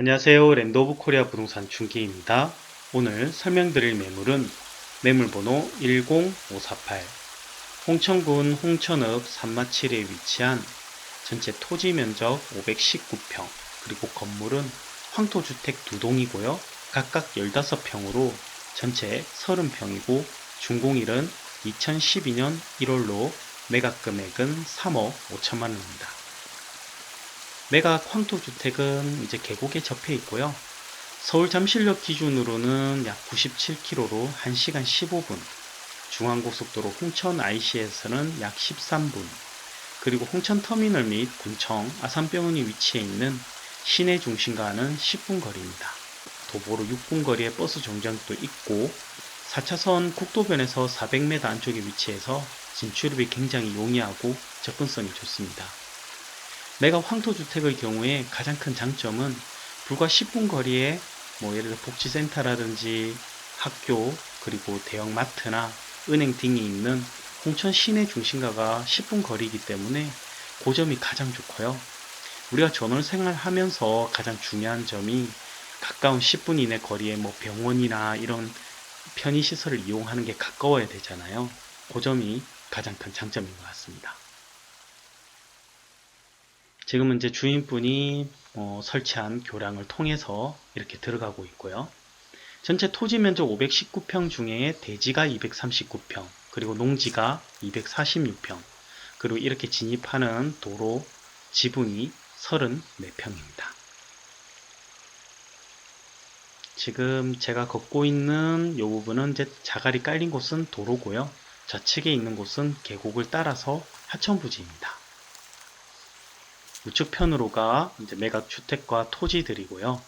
안녕하세요. 랜드 오브 코리아 부동산 중개입니다. 오늘 설명드릴 매물은 매물번호 10548 홍천군 홍천읍 산마칠에 위치한 전체 토지 면적 519평 그리고 건물은 황토주택 두 동이고요. 각각 15평으로 전체 30평이고 준공일은 2012년 1월로 매각 금액은 3억 5천만 원입니다. 매각 황토주택은 이제 계곡에 접해 있고요. 서울 잠실역 기준으로는 약 97km로 1시간 15분, 중앙고속도로 홍천 IC에서는 약 13분, 그리고 홍천터미널 및 군청, 아산병원이 위치해 있는 시내 중심가는 10분 거리입니다. 도보로 6분 거리의 버스 정류장도 있고 4차선 국도변에서 400m 안쪽에 위치해서 진출입이 굉장히 용이하고 접근성이 좋습니다. 매각 황토주택의 경우에 가장 큰 장점은 불과 10분 거리에 뭐 예를 들어 복지센터라든지 학교 그리고 대형 마트나 은행 등이 있는 홍천 시내 중심가가 10분 거리이기 때문에 그 점이 가장 좋고요. 우리가 전원 생활하면서 가장 중요한 점이 가까운 10분 이내 거리에 뭐 병원이나 이런 편의시설을 이용하는 게 가까워야 되잖아요. 그 점이 가장 큰 장점인 것 같습니다. 지금은 이제 주인분이 어, 설치한 교량을 통해서 이렇게 들어가고 있고요. 전체 토지 면적 519평 중에 대지가 239평, 그리고 농지가 246평, 그리고 이렇게 진입하는 도로 지붕이 34평입니다. 지금 제가 걷고 있는 이 부분은 이제 자갈이 깔린 곳은 도로고요. 좌측에 있는 곳은 계곡을 따라서 하천 부지입니다. 우측편으로가 이제 매각 주택과 토지들이고요.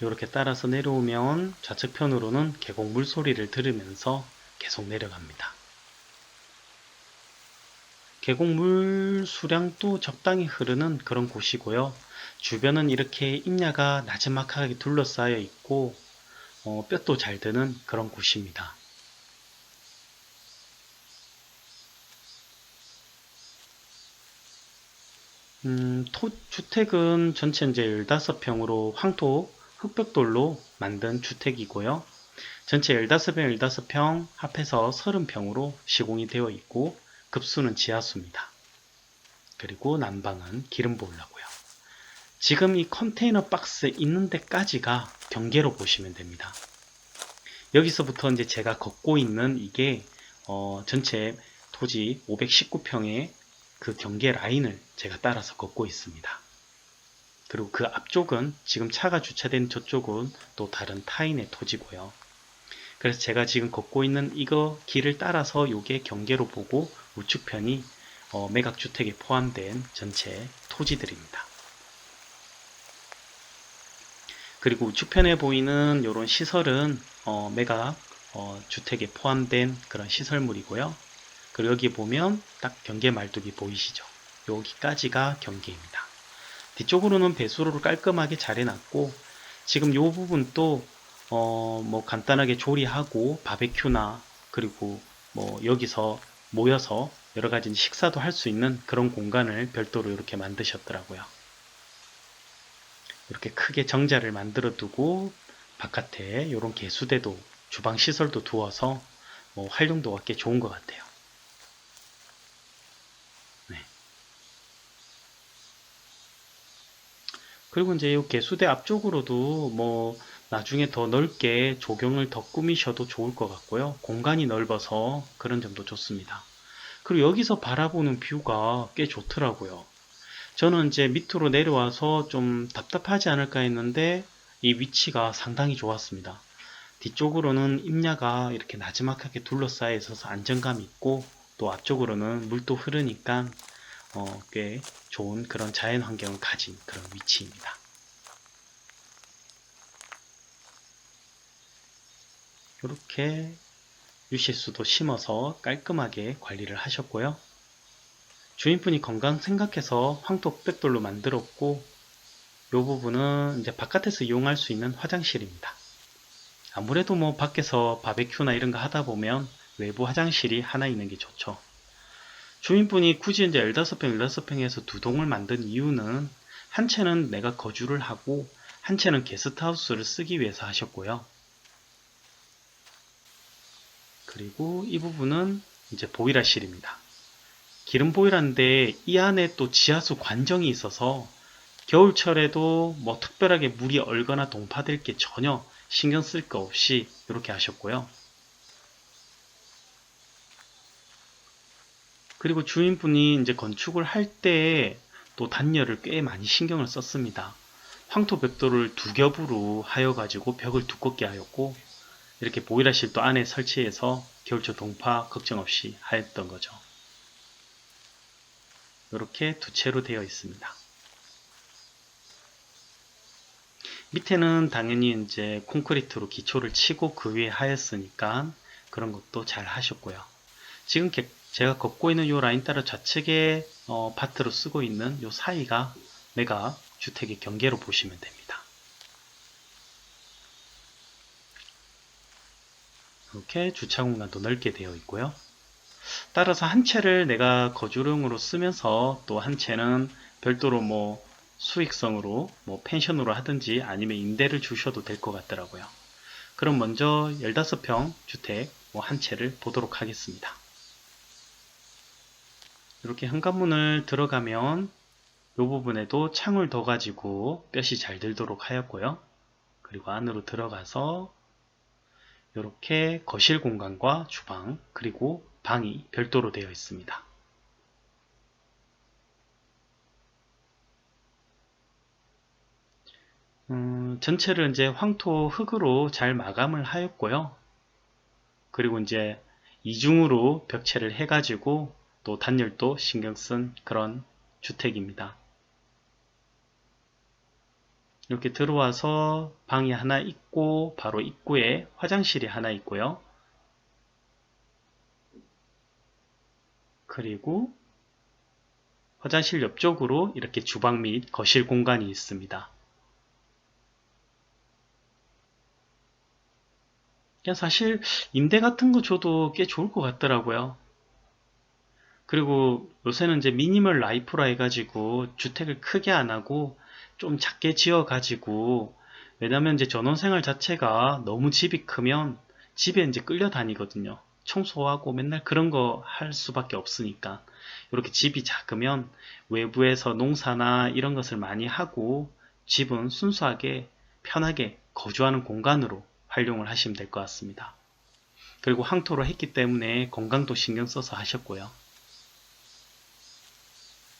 이렇게 따라서 내려오면 좌측편으로는 계곡 물소리를 들으면서 계속 내려갑니다. 계곡 물 수량도 적당히 흐르는 그런 곳이고요. 주변은 이렇게 임야가 나지막하게 둘러싸여 있고 어, 볕도 잘 드는 그런 곳입니다. 음, 토, 주택은 전체 이제 15평으로 황토 흑벽돌로 만든 주택이고요. 전체 15평, 15평 합해서 30평으로 시공이 되어 있고 급수는 지하수입니다. 그리고 난방은 기름 보일러고요. 지금 이 컨테이너 박스에 있는 데까지가 경계로 보시면 됩니다. 여기서부터 이제 제가 걷고 있는 이게 어, 전체 토지 519평의 그 경계 라인을 제가 따라서 걷고 있습니다. 그리고 그 앞쪽은 지금 차가 주차된 저쪽은 또 다른 타인의 토지고요. 그래서 제가 지금 걷고 있는 이거 길을 따라서 요게 경계로 보고 우측편이 어, 매각주택에 포함된 전체 토지들입니다. 그리고 우측편에 보이는 이런 시설은 어, 매각 어, 주택에 포함된 그런 시설물이고요. 그리고 여기 보면 딱 경계 말뚝이 보이시죠? 여기까지가 경계입니다. 뒤쪽으로는 배수로를 깔끔하게 잘 해놨고 지금 이 부분도 어, 뭐 간단하게 조리하고 바베큐나 그리고 뭐 여기서 모여서 여러 가지 식사도 할 수 있는 그런 공간을 별도로 이렇게 만드셨더라고요. 이렇게 크게 정자를 만들어 두고 바깥에 이런 개수대도 주방 시설도 두어서 뭐 활용도가 꽤 좋은 것 같아요. 그리고 이제 이 개수대 앞쪽으로도 뭐 나중에 더 넓게 조경을 더 꾸미셔도 좋을 것 같고요. 공간이 넓어서 그런 점도 좋습니다. 그리고 여기서 바라보는 뷰가 꽤 좋더라고요. 저는 이제 밑으로 내려와서 좀 답답하지 않을까 했는데 이 위치가 상당히 좋았습니다. 뒤쪽으로는 임야가 이렇게 나지막하게 둘러싸여 있어서 안정감 있고 또 앞쪽으로는 물도 흐르니까 어, 꽤 좋은 그런 자연 환경을 가진 그런 위치입니다. 이렇게 유실수도 심어서 깔끔하게 관리를 하셨고요. 주인분이 건강 생각해서 황토 흑백돌로 만들었고 이 부분은 이제 바깥에서 이용할 수 있는 화장실입니다. 아무래도 뭐 밖에서 바베큐나 이런 거 하다 보면 외부 화장실이 하나 있는 게 좋죠. 주민분이 굳이 이제 15평, 15평에서 두 동을 만든 이유는 한 채는 내가 거주를 하고 한 채는 게스트하우스를 쓰기 위해서 하셨고요. 그리고 이 부분은 이제 보일러실입니다. 기름 보일러인데 이 안에 또 지하수 관정이 있어서 겨울철에도 뭐 특별하게 물이 얼거나 동파될 게 전혀 신경 쓸 거 없이 이렇게 하셨고요. 그리고 주인분이 이제 건축을 할 때 또 단열을 꽤 많이 신경을 썼습니다. 황토 벽돌을 두 겹으로 하여 가지고 벽을 두껍게 하였고 이렇게 보일러실도 안에 설치해서 겨울철 동파 걱정 없이 하였던 거죠. 이렇게 두 채로 되어 있습니다. 밑에는 당연히 이제 콘크리트로 기초를 치고 그 위에 하였으니까 그런 것도 잘 하셨고요. 지금 게- 제가 걷고 있는 이 라인 따라 좌측에 어, 파트로 쓰고 있는 이 사이가 메가 주택의 경계로 보시면 됩니다. 이렇게 주차 공간도 넓게 되어 있고요. 따라서 한 채를 내가 거주용으로 쓰면서 또 한 채는 별도로 뭐 수익성으로 뭐 펜션으로 하든지 아니면 임대를 주셔도 될 것 같더라고요. 그럼 먼저 15평 주택 뭐 한 채를 보도록 하겠습니다. 이렇게 현관문을 들어가면 이 부분에도 창을 둬 가지고 볕이 잘 들도록 하였고요. 그리고 안으로 들어가서 이렇게 거실 공간과 주방 그리고 방이 별도로 되어 있습니다. 음, 전체를 이제 황토 흙으로 잘 마감을 하였고요. 그리고 이제 이중으로 벽체를 해가지고 또 단열도 신경 쓴 그런 주택입니다. 이렇게 들어와서 방이 하나 있고 바로 입구에 화장실이 하나 있고요. 그리고 화장실 옆쪽으로 이렇게 주방 및 거실 공간이 있습니다. 사실 임대 같은 거 줘도 꽤 좋을 것 같더라고요. 그리고 요새는 이제 미니멀 라이프라 해가지고 주택을 크게 안 하고 좀 작게 지어 가지고 왜냐면 이제 전원생활 자체가 너무 집이 크면 집에 이제 끌려 다니거든요. 청소하고 맨날 그런 거 할 수밖에 없으니까 이렇게 집이 작으면 외부에서 농사나 이런 것을 많이 하고 집은 순수하게 편하게 거주하는 공간으로 활용을 하시면 될 것 같습니다. 그리고 황토로 했기 때문에 건강도 신경 써서 하셨고요.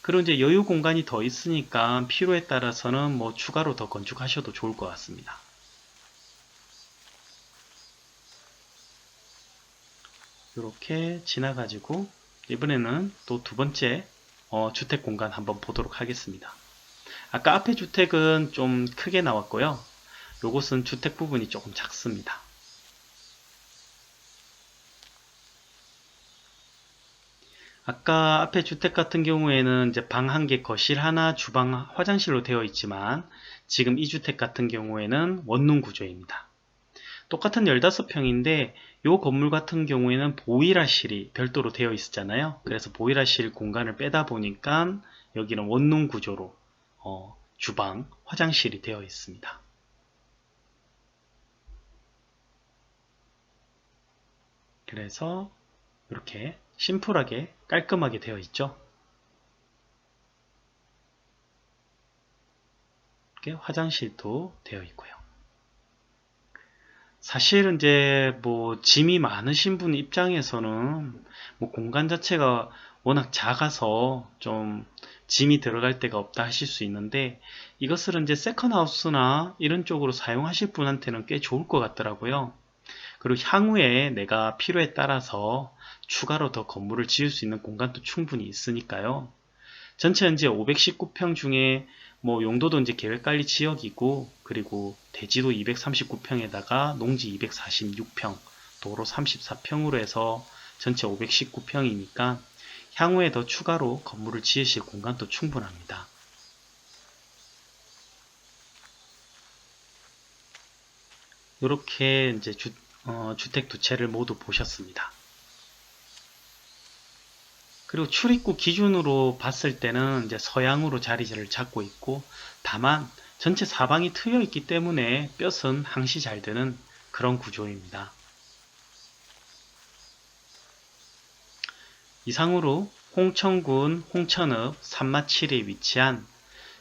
그리고 이제 여유 공간이 더 있으니까 필요에 따라서는 뭐 추가로 더 건축하셔도 좋을 것 같습니다. 이렇게 지나가지고 이번에는 또 두 번째 어, 주택 공간 한번 보도록 하겠습니다. 아까 앞에 주택은 좀 크게 나왔고요. 요것은 주택 부분이 조금 작습니다. 아까 앞에 주택 같은 경우에는 이제 방 한 개, 거실 하나, 주방, 화장실로 되어 있지만 지금 이 주택 같은 경우에는 원룸 구조입니다. 똑같은 15평인데 이 건물 같은 경우에는 보일러실이 별도로 되어 있었잖아요. 그래서 보일러실 공간을 빼다 보니까 여기는 원룸 구조로 어, 주방, 화장실이 되어 있습니다. 그래서 이렇게 심플하게 깔끔하게 되어 있죠. 이렇게 화장실도 되어 있고요. 사실은 이제 뭐 짐이 많으신 분 입장에서는 뭐 공간 자체가 워낙 작아서 좀 짐이 들어갈 데가 없다 하실 수 있는데 이것을 이제 세컨하우스나 이런 쪽으로 사용하실 분한테는 꽤 좋을 것 같더라고요. 그리고 향후에 내가 필요에 따라서 추가로 더 건물을 지을 수 있는 공간도 충분히 있으니까요. 전체 현재 519평 중에 뭐 용도도 이제 계획관리 지역이고 그리고 대지도 239평에다가 농지 246평, 도로 34평으로 해서 전체 519평이니까 향후에 더 추가로 건물을 지으실 공간도 충분합니다. 이렇게 이제 주, 어, 주택 두 채를 모두 보셨습니다. 그리고 출입구 기준으로 봤을 때는 이제 서양으로 자리를 잡고 있고 다만 전체 사방이 트여 있기 때문에 뼈은 항시 잘 되는 그런 구조입니다. 이상으로 홍천군 홍천읍 산마칠에 위치한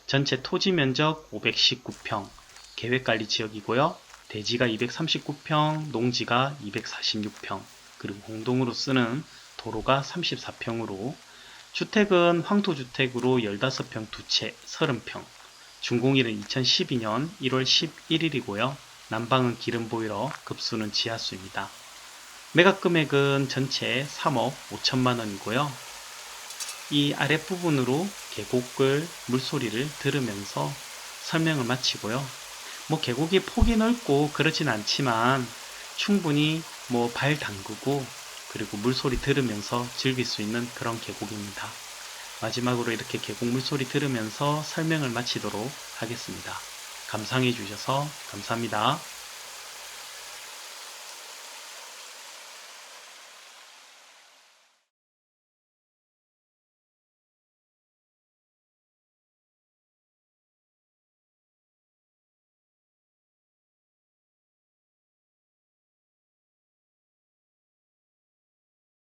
전체 토지 면적 519평 계획관리지역이고요. 대지가 239평, 농지가 246평, 그리고 공동으로 쓰는 도로가 34평으로 주택은 황토주택으로 15평 두채 30평, 준공일은 2012년 1월 11일이고요. 난방은 기름 보일러, 급수는 지하수입니다. 매각 금액은 전체 3억 5천만 원이고요. 이 아랫부분으로 계곡을 물소리를 들으면서 설명을 마치고요. 뭐 계곡이 폭이 넓고 그렇진 않지만 충분히 뭐 발 담그고 그리고 물소리 들으면서 즐길 수 있는 그런 계곡입니다. 마지막으로 이렇게 계곡 물소리 들으면서 설명을 마치도록 하겠습니다. 감상해 주셔서 감사합니다.